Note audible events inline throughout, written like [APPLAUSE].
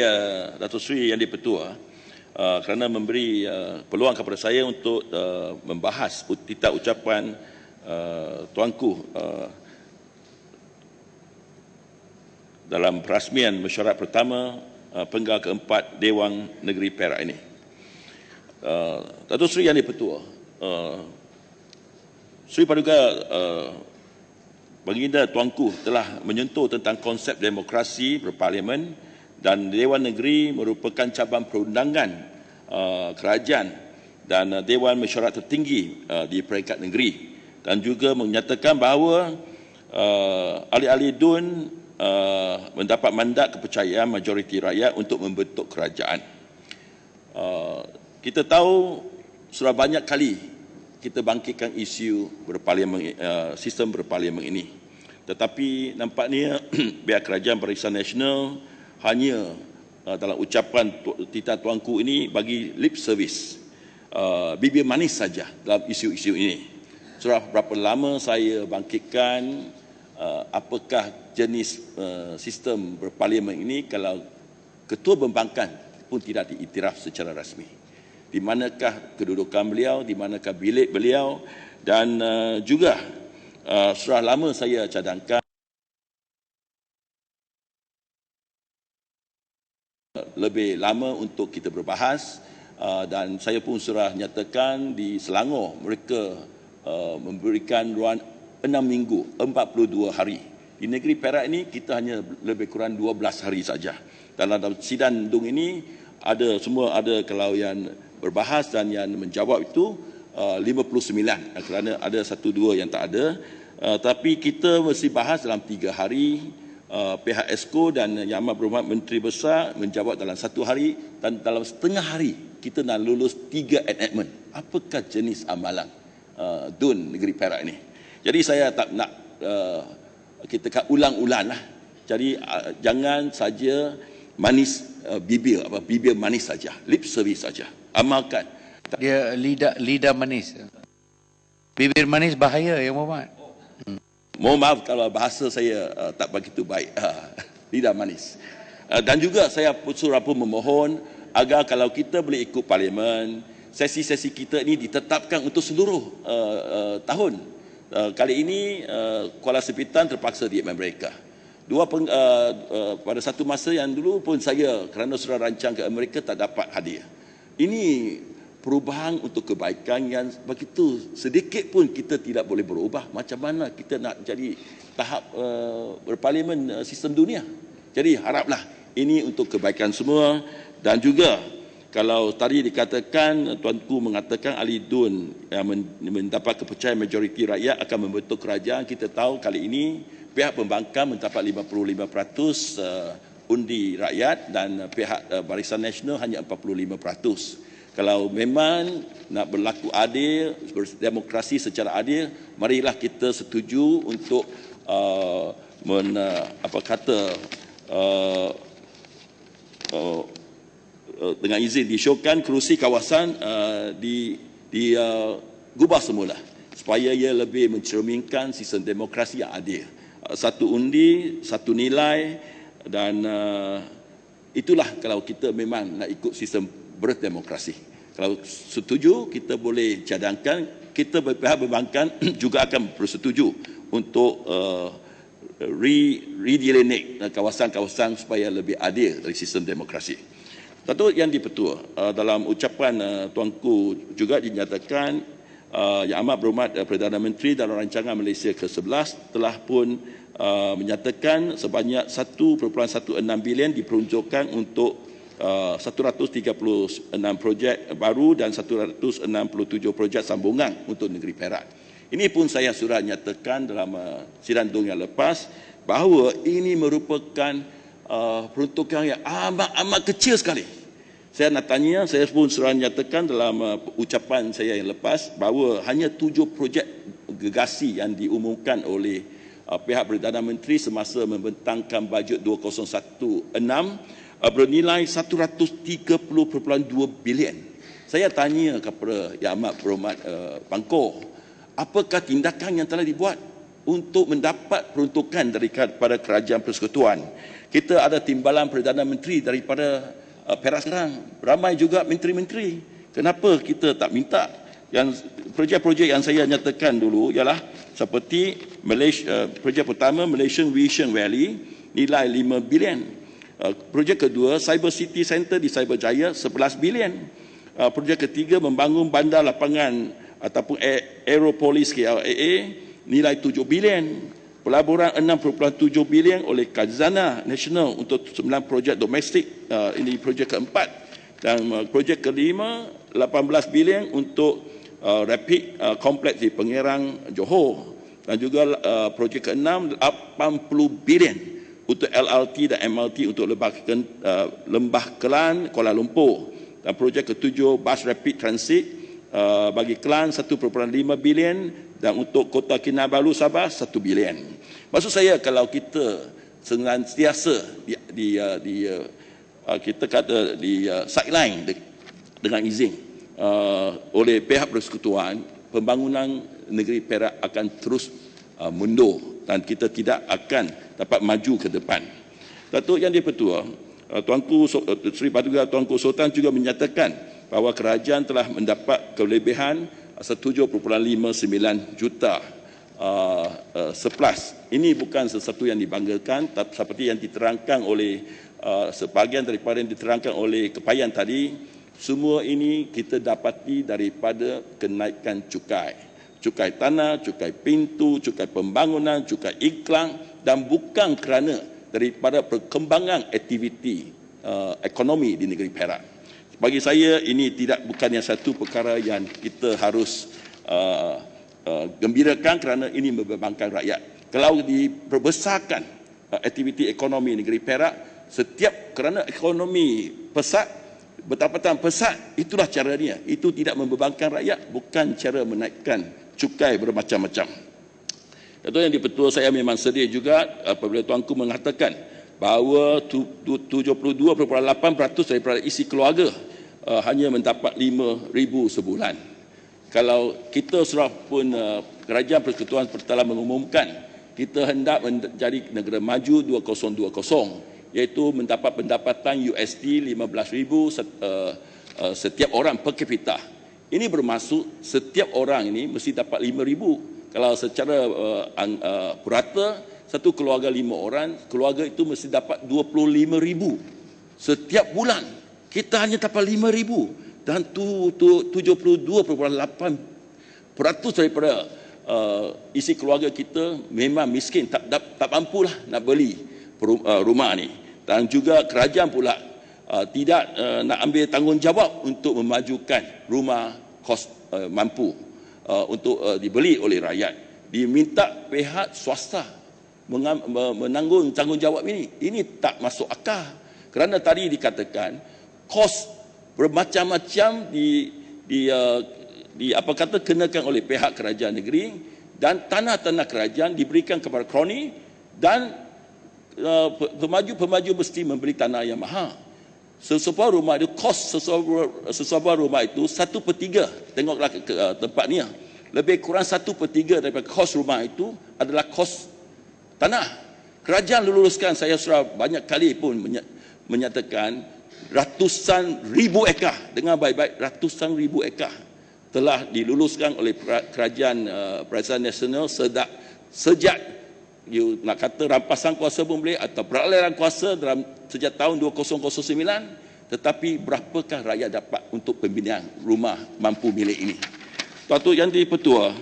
uh, Datuk Seri Yang di-Pertua uh, kerana memberi uh, peluang kepada saya untuk uh, membahas titah ucapan uh, Tuanku uh, dalam perasmian mesyuarat pertama uh, penggal keempat Dewan Negeri Perak ini. Uh, Datuk Seri Yang di-Pertua, uh, Seri Paduka uh, Baginda Tuanku telah menyentuh tentang konsep demokrasi berparlimen dan Dewan Negeri merupakan cabang perundangan uh, kerajaan dan uh, Dewan Mesyuarat tertinggi uh, di peringkat negeri dan juga menyatakan bahawa uh, ahli-ahli DUN uh, mendapat mandat kepercayaan majoriti rakyat untuk membentuk kerajaan. Uh, kita tahu sudah banyak kali kita bangkitkan isu berparlimen, uh, sistem berparlimen ini. Tetapi nampaknya [CLEARS THROAT] pihak kerajaan Barisan Nasional hanya uh, dalam ucapan titah tuanku ini bagi lip service. Uh, bibir manis saja dalam isu-isu ini. Sudah berapa lama saya bangkitkan uh, apakah jenis uh, sistem berparlimen ini kalau ketua pembangkang pun tidak diiktiraf secara rasmi di manakah kedudukan beliau, di manakah bilik beliau dan uh, juga uh, sudah lama saya cadangkan lebih lama untuk kita berbahas uh, dan saya pun sudah nyatakan di Selangor mereka uh, memberikan ruang 6 minggu, 42 hari. Di negeri Perak ini kita hanya lebih kurang 12 hari saja. Dalam sidang dung ini ada semua ada kalau yang berbahas dan yang menjawab itu uh, 59 kerana ada satu dua yang tak ada uh, tapi kita mesti bahas dalam tiga hari uh, pihak ESCO dan Yang Amat Berhormat Menteri Besar menjawab dalam satu hari dan dalam setengah hari kita nak lulus tiga enactment apakah jenis amalan uh, DUN negeri Perak ini jadi saya tak nak uh, kita ulang-ulang lah jadi uh, jangan saja manis uh, bibir apa bibir manis saja lip service saja amalkan. Dia lidah lidah manis. Bibir manis bahaya ya Muhammad. Mohon maaf kalau bahasa saya uh, tak begitu baik. [LAUGHS] Uh, lidah manis. Uh, dan juga saya surah pun memohon agar kalau kita boleh ikut parlimen, sesi-sesi kita ini ditetapkan untuk seluruh uh, uh, tahun. Uh, kali ini uh, Kuala Sepitan terpaksa diikmah mereka. Dua peng, uh, uh, pada satu masa yang dulu pun saya kerana sudah rancang ke Amerika tak dapat hadiah. Ini perubahan untuk kebaikan yang begitu sedikit pun kita tidak boleh berubah. Macam mana kita nak jadi tahap uh, berparlimen uh, sistem dunia. Jadi haraplah ini untuk kebaikan semua dan juga kalau tadi dikatakan Tuanku mengatakan Ali Dun yang mendapat kepercayaan majoriti rakyat akan membentuk kerajaan kita tahu kali ini pihak pembangkang mendapat 55% uh, undi rakyat dan pihak uh, Barisan Nasional hanya 45%. Kalau memang nak berlaku adil, demokrasi secara adil, marilah kita setuju untuk uh, men, uh, apa kata uh, uh, uh, dengan izin disyorkan kerusi kawasan uh, di di uh, gubah semula supaya ia lebih mencerminkan sistem demokrasi yang adil. Uh, satu undi, satu nilai, dan uh, itulah kalau kita memang nak ikut sistem berdemokrasi. Kalau setuju, kita boleh cadangkan, kita berpihak berbangkan [CLEARS THROAT] juga akan bersetuju untuk uh, re-delineate kawasan-kawasan supaya lebih adil dari sistem demokrasi. Tentu yang dipetua uh, dalam ucapan uh, Tuanku juga dinyatakan uh, Yang Amat Berhormat uh, Perdana Menteri dalam rancangan Malaysia ke-11 telah pun Uh, menyatakan sebanyak 1.16 bilion diperuntukkan untuk uh, 136 projek baru dan 167 projek sambungan untuk negeri Perak. Ini pun saya sudah nyatakan dalam uh, sidang dong yang lepas bahawa ini merupakan uh, peruntukan yang amat-amat kecil sekali. Saya nak tanya, saya pun sudah nyatakan dalam uh, ucapan saya yang lepas bahawa hanya tujuh projek gegasi yang diumumkan oleh uh, pihak Perdana Menteri semasa membentangkan bajet 2016 uh, bernilai 130.2 bilion. Saya tanya kepada Yang Amat Berhormat uh, Bangkor, apakah tindakan yang telah dibuat? untuk mendapat peruntukan daripada kerajaan persekutuan. Kita ada timbalan Perdana Menteri daripada uh, Perak sekarang. Ramai juga menteri-menteri. Kenapa kita tak minta yang projek-projek yang saya nyatakan dulu ialah seperti Malaysia, uh, projek pertama Malaysian Vision Valley nilai 5 bilion. Uh, projek kedua Cyber City Center di Cyberjaya 11 bilion. Uh, projek ketiga membangun bandar lapangan ataupun Aeropolis KLAA nilai 7 bilion. Pelaburan 6.7 bilion oleh Kazana National untuk 9 projek domestik. Uh, ini projek keempat. Dan projek kelima 18 bilion untuk rapid kompleks di Pengerang Johor. Dan juga projek keenam 80 bilion untuk LRT dan MRT untuk Lembah, uh, Lembah Kelan, Kuala Lumpur. Dan projek ketujuh bus rapid transit uh, bagi Kelan 1.5 bilion dan untuk Kota Kinabalu Sabah 1 bilion. Maksud saya kalau kita senantiasa di, di, uh, di uh, uh, kita kata di uh, sideline de, dengan izin uh, oleh pihak persekutuan, pembangunan negeri Perak akan terus uh, mundur dan kita tidak akan dapat maju ke depan. Datuk Yang Dipertua, uh, Tuanku Sri Paduka Tuanku Sultan juga menyatakan bahawa kerajaan telah mendapat kelebihan 7.59 juta uh, uh, surplus. Ini bukan sesuatu yang dibanggakan seperti yang diterangkan oleh uh, sebahagian daripada yang diterangkan oleh kepayan tadi, semua ini kita dapati daripada kenaikan cukai. Cukai tanah, cukai pintu, cukai pembangunan, cukai iklan dan bukan kerana daripada perkembangan aktiviti uh, ekonomi di negeri Perak bagi saya ini tidak bukan yang satu perkara yang kita harus uh, uh, gembirakan kerana ini membebankan rakyat. Kalau diperbesarkan uh, aktiviti ekonomi negeri Perak, setiap kerana ekonomi pesat, betapatan pesat, itulah caranya. Itu tidak membebankan rakyat, bukan cara menaikkan cukai bermacam-macam. Itu yang dipetua saya memang sedia juga apabila tuanku mengatakan bahawa 72.8% daripada isi keluarga uh, hanya mendapat 5,000 sebulan. Kalau kita serah pun uh, kerajaan persekutuan telah mengumumkan kita hendak menjadi negara maju 2020 iaitu mendapat pendapatan USD 15,000 set, uh, uh, setiap orang per kapita. Ini bermaksud setiap orang ini mesti dapat 5,000. Kalau secara uh, uh, purata satu keluarga lima orang, keluarga itu mesti dapat 25 ribu setiap bulan. Kita hanya dapat 5 ribu dan tu, tu, 72.8 peratus daripada uh, isi keluarga kita memang miskin, tak, tak, tak mampu lah nak beli uh, rumah ni. Dan juga kerajaan pula uh, tidak uh, nak ambil tanggungjawab untuk memajukan rumah kos uh, mampu uh, untuk uh, dibeli oleh rakyat. Diminta pihak swasta menanggung tanggungjawab ini. Ini tak masuk akal. Kerana tadi dikatakan kos bermacam-macam di di uh, di apa kata kenakan oleh pihak kerajaan negeri dan tanah-tanah kerajaan diberikan kepada kroni dan uh, pemaju-pemaju mesti membeli tanah yang mahal. Sesebuah rumah itu kos sesebuah, sesebuah rumah itu satu per tiga. Tengoklah ke, ke uh, tempat ni lebih kurang satu per tiga daripada kos rumah itu adalah kos tanah. Kerajaan luluskan saya sudah banyak kali pun menyatakan ratusan ribu ekar. Dengan baik-baik ratusan ribu ekar telah diluluskan oleh kerajaan uh, Perasaan Nasional sejak sejak you nak kata rampasan kuasa pun boleh atau peralihan kuasa dalam sejak tahun 2009 tetapi berapakah rakyat dapat untuk pembinaan rumah mampu milik ini Tuan-tuan yang dipertua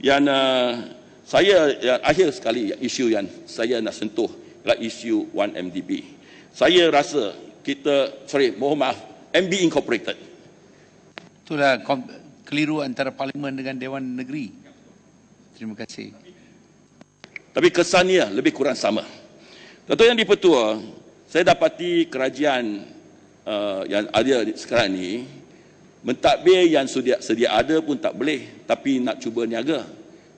yang uh, saya yang akhir sekali isu yang saya nak sentuh adalah isu 1MDB. Saya rasa kita, sorry, mohon maaf, MB Incorporated. Itulah keliru antara Parlimen dengan Dewan Negeri. Terima kasih. Tapi kesannya lebih kurang sama. Tentu yang dipertua, saya dapati kerajaan uh, yang ada sekarang ini, mentadbir yang sedia, sedia ada pun tak boleh, tapi nak cuba niaga.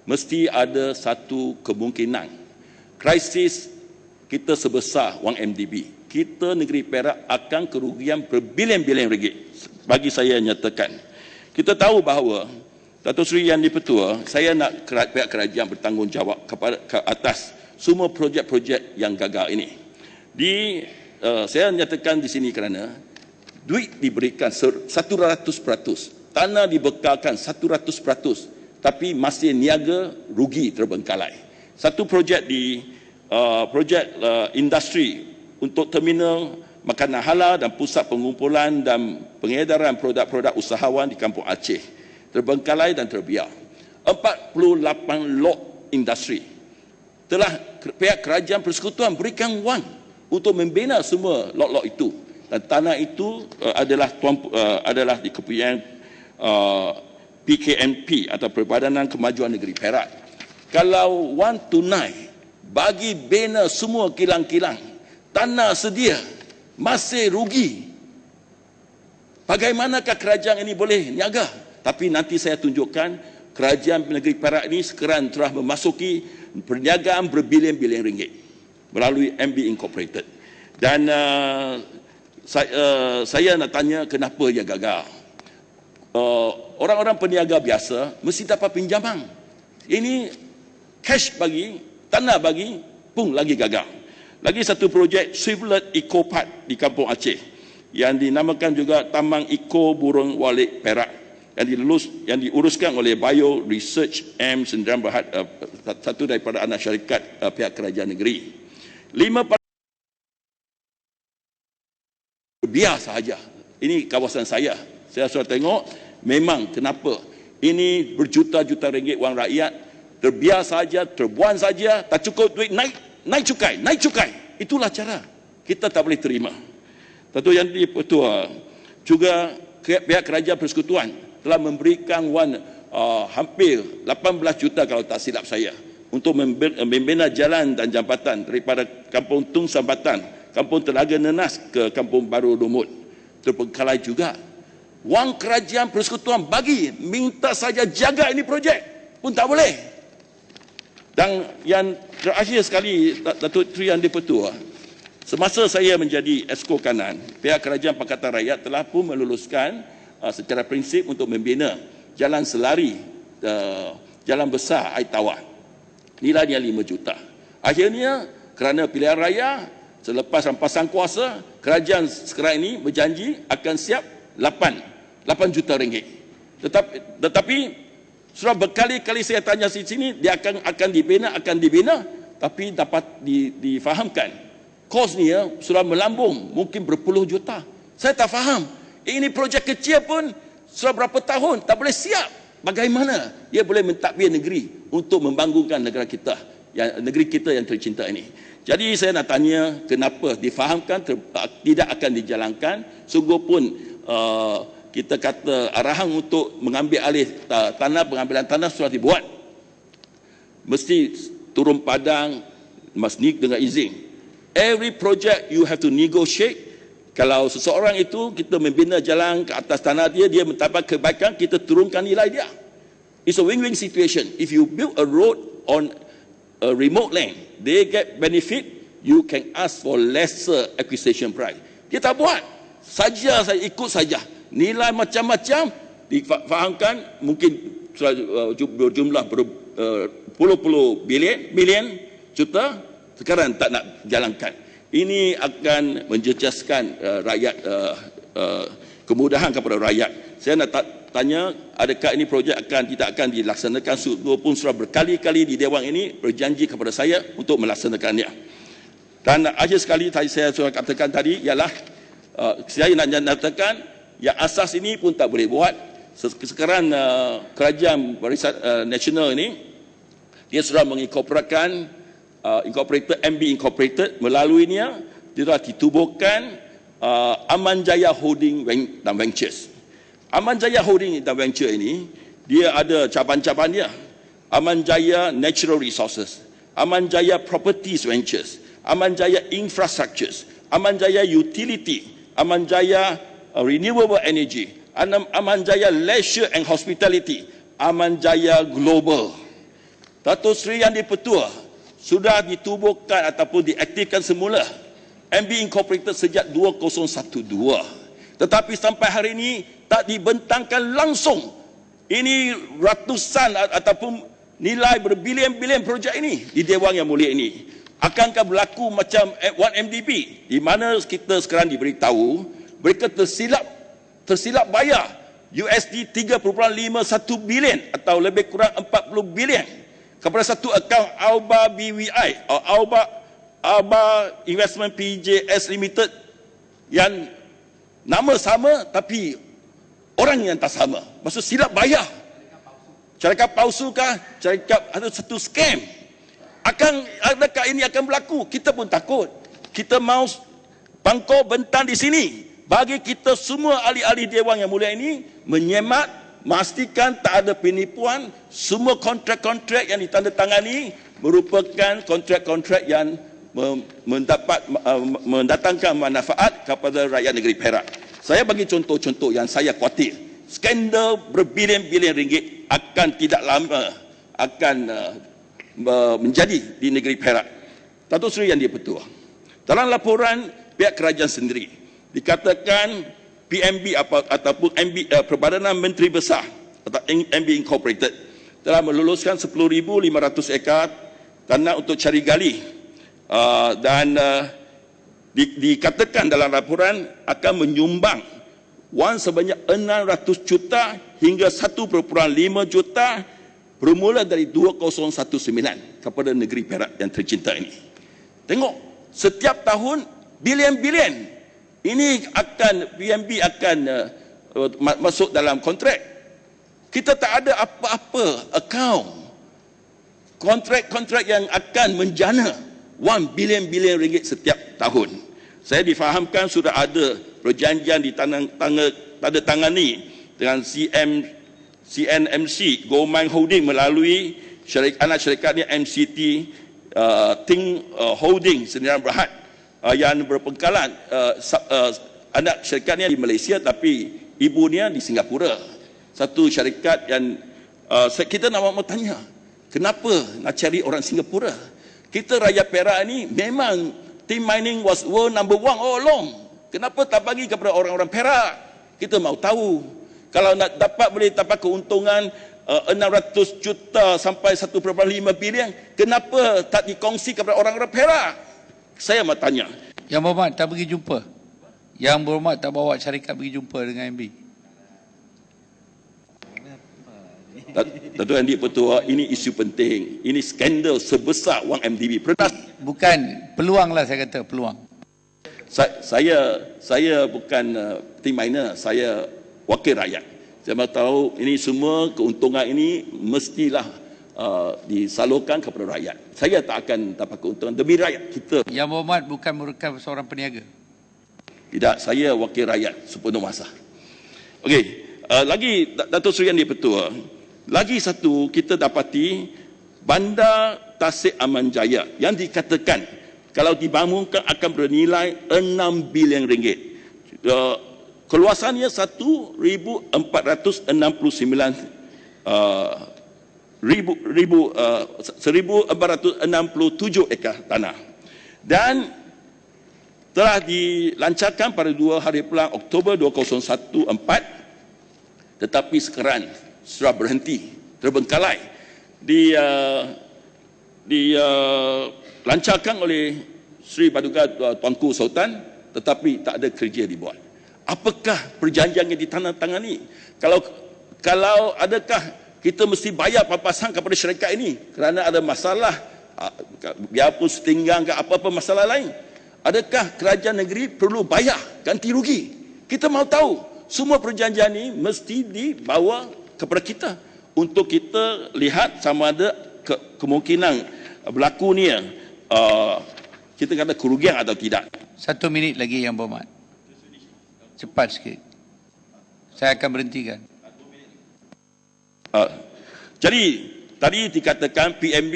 Mesti ada satu kemungkinan. Krisis kita sebesar wang MDB kita negeri Perak akan kerugian berbilion-bilion ringgit. Bagi saya nyatakan. Kita tahu bahawa Datuk Seri Yang Dipertua, saya nak pihak kerajaan bertanggungjawab kepada ke atas semua projek-projek yang gagal ini. Di uh, saya nyatakan di sini kerana duit diberikan 100%, tanah dibekalkan 100%, tapi masih niaga rugi terbengkalai. Satu projek di uh, projek uh, industri untuk terminal makanan halal dan pusat pengumpulan dan pengedaran produk-produk usahawan di Kampung Aceh terbengkalai dan terbiar. 48 lot industri telah pihak kerajaan persekutuan berikan wang untuk membina semua lot-lot itu dan tanah itu uh, adalah tuan, uh, adalah di kepunyaan uh, PKNP atau Perbadanan Kemajuan Negeri Perak. Kalau wang tunai bagi bina semua kilang-kilang tanah sedia masih rugi. Bagaimanakah kerajaan ini boleh niaga? Tapi nanti saya tunjukkan kerajaan negeri Perak ini sekarang telah memasuki perniagaan berbilion-bilion ringgit melalui MB Incorporated. Dan uh, saya, uh, saya nak tanya kenapa ia gagal. Uh, orang-orang peniaga biasa mesti dapat pinjaman. Ini cash bagi, tanah bagi, pun lagi gagal. Lagi satu projek Swivelet Eco Park di Kampung Aceh yang dinamakan juga Taman Eco Burung Walik Perak yang dilulus yang diuruskan oleh Bio Research M Sendirian Berhad uh, satu daripada anak syarikat uh, pihak kerajaan negeri. Lima biar sahaja. Ini kawasan saya. Saya sudah tengok memang kenapa ini berjuta-juta ringgit wang rakyat terbiar saja, terbuang saja, tak cukup duit naik naik cukai, naik cukai. Itulah cara. Kita tak boleh terima. Tentu yang di Pertua juga pihak kerajaan persekutuan telah memberikan wan uh, hampir 18 juta kalau tak silap saya untuk membina jalan dan jambatan daripada Kampung Tung Sambatan, Kampung Telaga Nenas ke Kampung Baru Lumut. Terbengkalai juga. Wang kerajaan persekutuan bagi minta saja jaga ini projek pun tak boleh. Dan yang terakhir sekali Datuk Tri Andi Petua, semasa saya menjadi esko kanan, pihak kerajaan Pakatan Rakyat telah pun meluluskan uh, secara prinsip untuk membina jalan selari uh, jalan besar air tawar. Nilainya 5 juta. Akhirnya kerana pilihan raya selepas rampasan kuasa kerajaan sekarang ini berjanji akan siap 8 8 juta ringgit. Tetapi tetapi sudah berkali-kali saya tanya di sini dia akan akan dibina akan dibina tapi dapat di, difahamkan kosnya sudah melambung mungkin berpuluh juta. Saya tak faham ini projek kecil pun sudah berapa tahun tak boleh siap. Bagaimana ia boleh mentadbir negeri untuk membangunkan negara kita, yang negeri kita yang tercinta ini. Jadi saya nak tanya kenapa difahamkan ter, tidak akan dijalankan sungguh pun uh, kita kata arahan untuk mengambil alih tanah pengambilan tanah sudah dibuat mesti turun padang mesti dengan izin every project you have to negotiate kalau seseorang itu kita membina jalan ke atas tanah dia, dia mendapat kebaikan, kita turunkan nilai dia. It's a win-win situation. If you build a road on a remote land, they get benefit, you can ask for lesser acquisition price. Dia tak buat. Saja saya ikut saja. Nilai macam-macam difahamkan mungkin uh, berjumlah berpuluh-puluh bilion, bilion juta, sekarang tak nak jalankan ini akan menjejaskan uh, rakyat uh, uh, kemudahan kepada rakyat. Saya nak tanya adakah ini projek akan tidak akan dilaksanakan pun sudah berkali-kali di dewan ini berjanji kepada saya untuk melaksanakannya. Dan akhir sekali tadi saya sudah katakan tadi ialah uh, saya nak nyatakan yang asas ini pun tak boleh buat. Sekarang uh, kerajaan barisan uh, nasional ini dia sudah menginkorporatkan uh, Incorporated, MB Incorporated melaluinya dia telah ditubuhkan uh, Aman Jaya Holding dan Ventures. Aman Jaya Holding dan Venture ini dia ada cabang-cabang dia. Aman Jaya Natural Resources, Aman Jaya Properties Ventures, Aman Jaya Infrastructures, Aman Jaya Utility, Aman Jaya uh, Renewable Energy, Aman Jaya Leisure and Hospitality, Aman Jaya Global. Datuk Seri yang dipetua sudah ditubuhkan ataupun diaktifkan semula MB Incorporated sejak 2012 tetapi sampai hari ini tak dibentangkan langsung. Ini ratusan ataupun nilai berbilion-bilion projek ini di Dewan Yang Mulia ini. Akankah berlaku macam 1MDB di mana kita sekarang diberitahu mereka tersilap tersilap bayar USD 3.51 bilion atau lebih kurang 40 bilion kepada satu akaun Alba atau Alba Alba Investment PJS Limited yang nama sama tapi orang yang tak sama. Maksud silap bayar. Syarikat palsu kah? Syarikat ada satu scam. Akan adakah ini akan berlaku? Kita pun takut. Kita mau pangkau bentan di sini. Bagi kita semua ahli-ahli Dewan yang mulia ini menyemat, memastikan tak ada penipuan, semua kontrak-kontrak yang ditandatangani merupakan kontrak-kontrak yang mendapat mendatangkan manfaat kepada rakyat negeri Perak. Saya bagi contoh-contoh yang saya khawatir. Skandal berbilion-bilion ringgit akan tidak lama akan uh, menjadi di negeri Perak. Datuk Seri yang dipertua. Dalam laporan pihak kerajaan sendiri dikatakan PMB ataupun MB, uh, Perbadanan Menteri Besar atau MB Incorporated telah meluluskan 10,500 ekar tanah untuk cari gali uh, dan uh, di, dikatakan dalam laporan akan menyumbang wang sebanyak 600 juta hingga 1.5 juta bermula dari 2019 kepada negeri Perak yang tercinta ini. Tengok, setiap tahun bilion-bilion ini akan PMB akan uh, masuk dalam kontrak. Kita tak ada apa-apa akaun kontrak-kontrak yang akan menjana 1 bilion-bilion ringgit setiap tahun. Saya difahamkan sudah ada perjanjian di tanda tangani dengan CM CNMC Goldmine Holding melalui syarikat anak syarikatnya MCT uh, Ting uh, Holding Sendirian Berhad uh, yang berpengkalan uh, uh, anak syarikatnya di Malaysia tapi ibunya di Singapura. Satu syarikat yang uh, kita nak mau tanya, kenapa nak cari orang Singapura? Kita rakyat Perak ni memang Team mining was world number one all along. Kenapa tak bagi kepada orang-orang Perak? Kita mau tahu. Kalau nak dapat boleh dapat keuntungan uh, 600 juta sampai 1.5 bilion, kenapa tak dikongsi kepada orang-orang Perak? Saya mau tanya. Yang berhormat tak pergi jumpa. Yang berhormat tak bawa syarikat pergi jumpa dengan MB. Datuk Andi Petua, ini isu penting. Ini skandal sebesar wang MDB. Pernah bukan peluang lah saya kata peluang. Saya saya bukan uh, team miner, saya wakil rakyat. Saya tahu ini semua keuntungan ini mestilah uh, disalurkan kepada rakyat. Saya tak akan dapat keuntungan demi rakyat kita. Yang Muhammad bukan merupakan seorang peniaga. Tidak, saya wakil rakyat sepenuh masa. Okey, uh, lagi Datuk Seri Andi Petua, lagi satu kita dapati bandar Tasik Aman Jaya yang dikatakan kalau dibangunkan akan bernilai 6 bilion ringgit. Uh, keluasannya 1469 uh, ribu, ribu, uh, 1467 ekar tanah. Dan telah dilancarkan pada 2 hari pelang Oktober 2014 tetapi sekarang sudah berhenti terbengkalai di uh, dilancarkan uh, oleh Sri Paduka Tuanku Sultan tetapi tak ada kerja dibuat. Apakah perjanjian yang ditandatangani? Kalau kalau adakah kita mesti bayar papasan kepada syarikat ini kerana ada masalah biarpun setinggang ke apa-apa masalah lain? Adakah kerajaan negeri perlu bayar ganti rugi? Kita mahu tahu semua perjanjian ini mesti dibawa kepada kita untuk kita lihat sama ada ke, kemungkinan berlaku ni uh, kita kata kerugian atau tidak. Satu minit lagi yang berhormat. Cepat sikit. Saya akan berhentikan. Uh, jadi tadi dikatakan PMB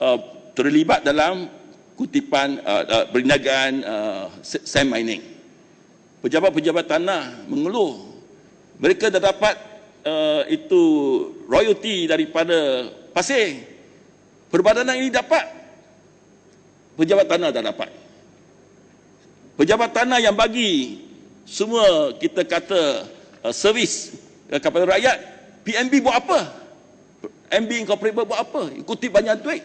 uh, terlibat dalam kutipan uh, uh, perniagaan uh, sand mining. Pejabat-pejabat tanah mengeluh. Mereka dah dapat uh, itu royalty daripada pasir. Perbadanan ini dapat. Pejabat tanah tak dapat. Pejabat tanah yang bagi semua kita kata uh, servis uh, kepada rakyat, PNB buat apa? MB Incorporated buat apa? Ikuti banyak duit.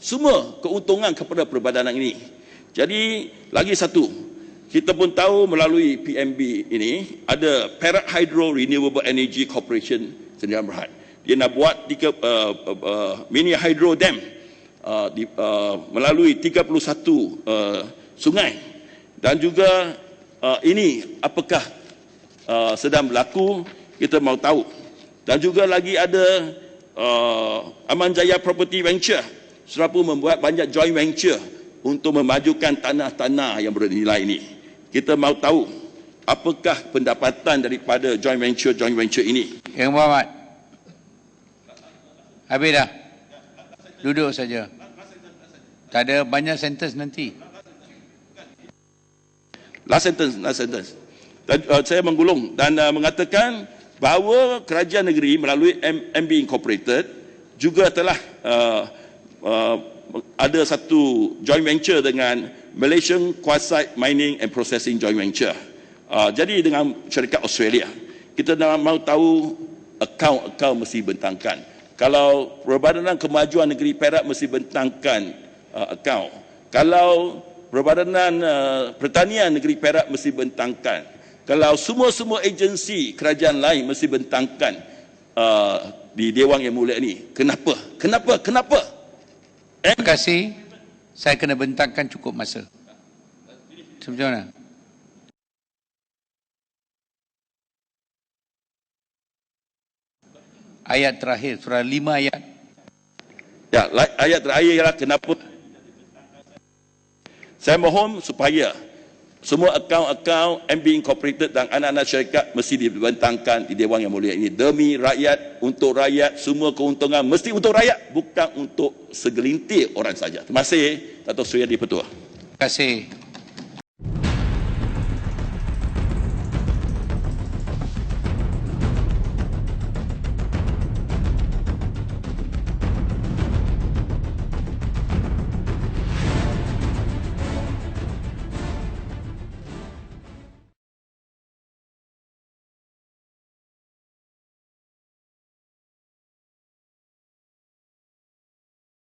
Semua keuntungan kepada perbadanan ini. Jadi, lagi satu. Kita pun tahu melalui PMB ini, ada Perak Hydro Renewable Energy Corporation Sdn Berhad. Dia nak buat tiga, uh, uh, uh, mini hydro dam uh, di, uh, melalui 31 uh, sungai. Dan juga uh, ini apakah uh, sedang berlaku, kita mau tahu. Dan juga lagi ada uh, Aman Jaya Property Venture serapu membuat banyak joint venture untuk memajukan tanah-tanah yang bernilai ini. Kita mau tahu apakah pendapatan daripada joint venture joint venture ini. Yang Muhammad. Habis dah. Duduk saja. Tak ada banyak sentence nanti. Last sentence, last sentence. Dan, uh, saya menggulung dan uh, mengatakan bahawa kerajaan negeri melalui MB Incorporated juga telah uh, uh, ada satu joint venture dengan Malaysian Quartzite Mining and Processing Joint Venture. Uh, jadi dengan syarikat Australia, kita nak mahu tahu akaun-akaun mesti bentangkan. Kalau Perbadanan Kemajuan Negeri Perak mesti bentangkan uh, akaun. Kalau Perbadanan uh, Pertanian Negeri Perak mesti bentangkan. Kalau semua-semua agensi kerajaan lain mesti bentangkan uh, di Dewan Yang Mulia ini. Kenapa? Kenapa? Kenapa? Terima kasih. Saya kena bentangkan cukup masa. Macam mana? Ayat terakhir, surah 5 ayat. Ya, ayat terakhir ialah kenapa saya mohon supaya semua akaun-akaun MB Incorporated dan anak-anak syarikat mesti dibentangkan di Dewan Yang Mulia ini demi rakyat, untuk rakyat, semua keuntungan mesti untuk rakyat, bukan untuk segelintir orang saja. Terima kasih, Dato' Sri Adi Petua. Terima kasih.